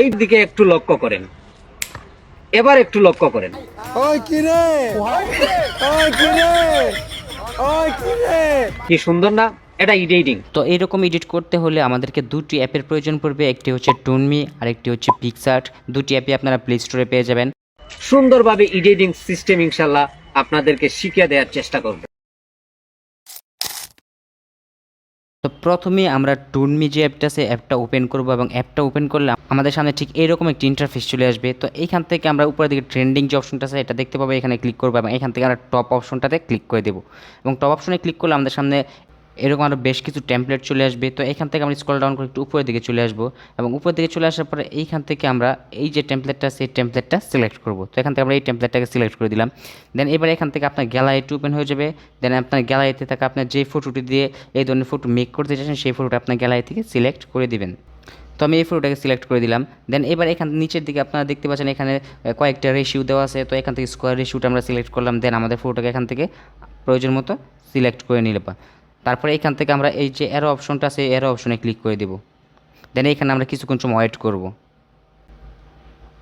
এই দিকে একটু লক্ষ্য করেন। এবার একটু লক্ষ্য করেন। ওই কিরে ওই কিরে ওই কিরে কি সুন্দর না? এটা এডিটিং তো এইরকম এডিট করতে হলে আমাদেরকে দুটি অ্যাপের প্রয়োজন পড়বে। একটি হচ্ছে টুনমি আর একটি হচ্ছে পিকসার্ট দুটি অ্যাপই আপনারা প্লে স্টোরে পেয়ে যাবেন। সুন্দরভাবে এডিটিং সিস্টেম ইনশাল্লাহ আপনাদেরকে শিখিয়ে দেওয়ার চেষ্টা করবে। তো প্রথমে আমরা টুনমি যে অ্যাপটা আছে অ্যাপটা ওপেন করব এবং অ্যাপটা ওপেন করলে আমাদের সামনে ঠিক এরকম একটি ইন্টারফেস চলে আসবে। তো এইখান থেকে আমরা উপরের দিকে ট্রেন্ডিং যে অপশনটা আছে, এটা দেখতে পাবো। এখানে ক্লিক করব এবং এখান থেকে আমরা টপ অপশনটাতে ক্লিক করে দেবো। এবং টপ অপশনে ক্লিক করলে আমাদের সামনে এরকম আরও বেশ কিছু টেমপ্লেট চলে আসবে। তো এখান থেকে আমরা স্ক্রল ডাউন করে একটু উপরের দিকে চলে আসব এবং উপরের দিকে চলে আসার পরে এইখান থেকে আমরা এই যে টেমপ্লেটটা এই টেমপ্লেটটা সিলেক্ট করব। তো এখান থেকে আমরা এই টেমপ্লেটটাকে সিলেক্ট করে দিলাম। দেন এবার এখান থেকে আপনার গ্যালারিটি ওপেন হয়ে যাবে। দেন আপনার গ্যালারিতে থাকা আপনার যে ফটোটি দিয়ে এই ধরনের ফটো মেক করতে চাইছেন সেই ফটোটা আপনার গ্যালারি থেকে সিলেক্ট করে দিবেন। তো আমি এই ফটোটাকে সিলেক্ট করে দিলাম। দেন এবার এখান, নিচের দিকে আপনারা দেখতে পাচ্ছেন এখানে কয়েকটা রেশিও দেওয়া আছে। তো এখান থেকে স্কোয়ার রেশিওটা আমরা সিলেক্ট করলাম। দেন আমাদের ফটোটাকে এখান থেকে প্রয়োজন মতো সিলেক্ট করে নিলাম তারপরে এখান থেকে আমরা এই যে এরো অপশনটা আছে এরো অপশনে ক্লিক করে দেব। দেন এখানে আমরা কিছুক্ষণ সময় ওয়েট করব।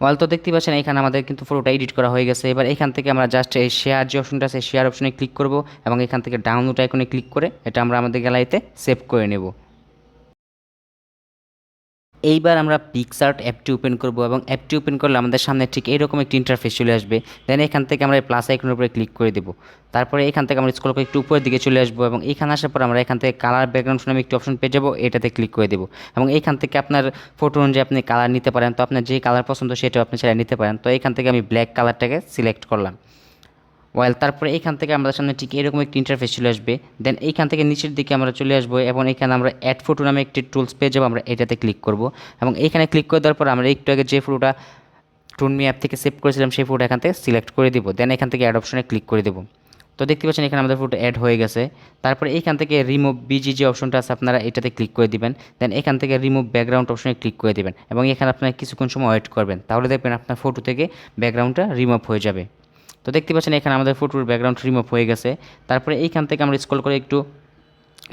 ওয়াল তো দেখতে পাচ্ছেন, এখানে আমাদের কিন্তু ফটোটা এডিট করা হয়ে গেছে। এবার এখান থেকে আমরা জাস্ট এই শেয়ার যে অপশনটা আছে শেয়ার অপশনে ক্লিক করব এবং এখান থেকে ডাউনলোড আইকনে ক্লিক করে এটা আমরা আমাদের গ্যালারিতে সেভ করে নেব। এইবার আমরা পিকসার্ট অ্যাপটি ওপেন করব এবং অ্যাপটি ওপেন করলে আমাদের সামনে ঠিক এইরকম একটি ইন্টারফেস চলে আসবে। দেন এখান থেকে আমরা প্লাস আইকনের উপরে ক্লিক করে দেবো। তারপরে এখান থেকে আমরা স্ক্রল করে একটু উপরের দিকে চলে আসব এবং এখানে আসার পর আমরা এখান থেকে কালার ব্যাকগ্রাউন্ড নামে একটি অপশন পেয়ে যাব, এটাতে ক্লিক করে দেবো। এবং এখান থেকে আপনার ফটো অনুযায়ী আপনি কালার নিতে পারেন। তো আপনার যে কালার পছন্দ সেটাও আপনি সেটা নিতে পারেন। তো এখান থেকে আমি ব্ল্যাক কালারটাকে সিলেক্ট করলাম। ওয়েল তারপরে এইখান থেকে আমাদের সামনে ঠিক এরকম একটি ইন্টারফেস চলে আসবে দেন এইখান থেকে নিচের দিকে আমরা চলে আসব এবং এখানে আমরা অ্যাড ফটো নামে একটি টুলস পেয়ে যাব, আমরা এটাতে ক্লিক করব। এবং এইখানে ক্লিক করে দেওয়ার পর আমরা একটু আগে যে ফটোটা টুনমি অ্যাপ থেকে সেভ করেছিলাম, সেই ফটো এখান থেকে সিলেক্ট করে দিব। দেন এখান থেকে অ্যাড অপশনে ক্লিক করে দেবো। তো দেখতে পাচ্ছেন এখানে আমাদের ফটো অ্যাড হয়ে গেছে। তারপরে এইখান থেকে রিমুভ বিজি যে অপশনটা আছে, আপনারা এটাতে ক্লিক করে দিবেন। দেন এখান থেকে রিমুভ ব্যাকগ্রাউন্ড অপশনে ক্লিক করে দিবেন। এবং এখানে আপনারা কিছুক্ষণ সময় ওয়েট করবেন। তাহলে দেখবেন আপনার ফটো থেকে ব্যাকগ্রাউন্ডটা রিমুভ হয়ে যাবে। তো দেখতে পাচ্ছেন এখানে আমাদের ফটোর ব্যাকগ্রাউন্ড রিমুভ হয়ে গেছে। তারপরে এইখান থেকে আমরা স্ক্রল করে একটু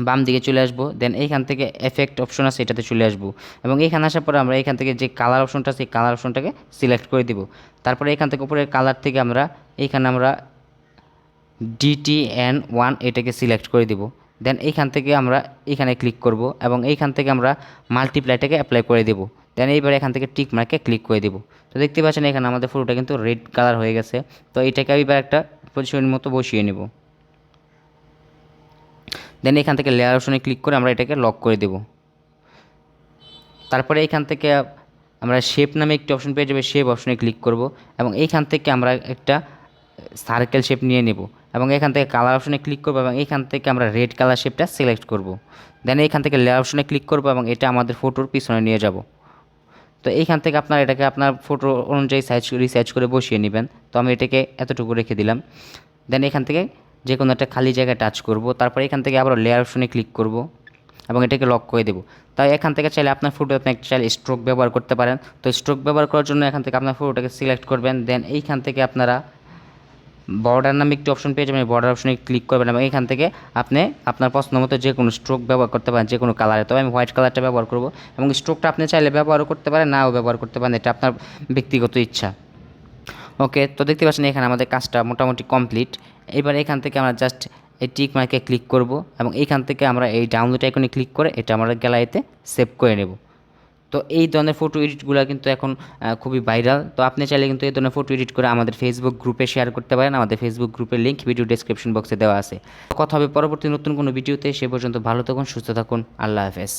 বাম দিকে চলে আসব। দেন এইখান থেকে এফেক্ট অপশন আছে, এটাতে চলে আসব। এবং এইখানে আসার পরে আমরা এখান থেকে যে কালার অপশনটা এই কালার অপশনটাকে সিলেক্ট করে দিব। তারপরে এখান থেকে উপরের কালার থেকে আমরা এইখানে আমরা ডিটিএন ওয়ান এটাকে সিলেক্ট করে দিব। দেন এইখান থেকে আমরা এখানে ক্লিক করব এবং এইখান থেকে আমরা মাল্টিপ্লাইটাকে অ্যাপ্লাই করে দেব। দেন এইবার এখান থেকে টিক মার্কে ক্লিক করে দেব। তো দেখতে পাচ্ছেন এখানে আমাদের ফটোটা কিন্তু রেড কালার হয়ে গেছে। তো এইটাকে এবার একটা পজিশনের মতো বসিয়ে নেব। দেন এখান থেকে লেয়ার অপশনে ক্লিক করে আমরা এটাকে লক করে দেব। তারপরে এখান থেকে আমরা শেপ নামে একটি অপশন পেয়ে যাবে শেপ অপশনে ক্লিক করব এবং এইখান থেকে আমরা একটা সার্কেল শেপ নিয়ে নেব এবং এখান থেকে কালার অপশনে ক্লিক করব এবং এখান থেকে আমরা রেড কালার শেপটা সিলেক্ট করব। দেন এখান থেকে লেয়ার অপশনে ক্লিক করব এবং এটা আমাদের ফটোর পিছনে নিয়ে যাব। তো এইখান থেকে আপনার এটাকে আপনার ফটো অনুযায়ী সাইজ রিসাইজ করে বসিয়ে নেবেন। তো আমি এটাকে এতটুকু রেখে দিলাম। দেন এখান থেকে যে কোনো একটা খালি জায়গায় টাচ করব। তারপর এখান থেকে আবার লেয়ার অপশনে ক্লিক করব এবং এটাকে লক করে দেবো। তাই এখান থেকে চাইলে আপনার ফটো আপনি চাইলে স্ট্রোক ব্যবহার করতে পারেন। তো স্ট্রোক ব্যবহার করার জন্য এখান থেকে আপনার ফটোটাকে সিলেক্ট করবেন। দেন এইখান থেকে আপনারা বর্ডার নামে একটি অপশন পেয়ে যাবেন। বর্ডার অপশনে ক্লিক করবেন এবং এখান থেকে আপনি আপনার পছন্দ মতো যে কোনো স্ট্রোক ব্যবহার করতে পারেন, যে কোনো কালারে তবে আমি হোয়াইট কালারটা ব্যবহার করব এবং স্ট্রোকটা আপনি চাইলে ব্যবহারও করতে পারেন, নাও ব্যবহার করতে পারেন। এটা আপনার ব্যক্তিগত ইচ্ছা। ওকে তো দেখতে পাচ্ছেন এখানে আমাদের কাজটা মোটামুটি কমপ্লিট এবার এখান থেকে আমরা জাস্ট এই টিক মার্কে ক্লিক করব এবং এইখান থেকে আমরা এই ডাউনলোড আইকনে ক্লিক করে এটা আমরা গ্যালারিতে সেভ করে নেব। তো এই ধরনের ফটো এডিটগুলো কিন্তু এখন খুবই ভাইরাল তো আপনি চাইলে কিন্তু এই ধরনের ফটো এডিট করে আমাদের ফেসবুক গ্রুপে শেয়ার করতে পারেন। আমাদের ফেসবুক গ্রুপের লিঙ্ক ভিডিও ডিসক্রিপশন বক্সে দেওয়া আছে। কথা হবে পরবর্তী নতুন কোনো ভিডিওতে সে পর্যন্ত ভালো থাকুন, সুস্থ থাকুন। আল্লাহ হাফেজ।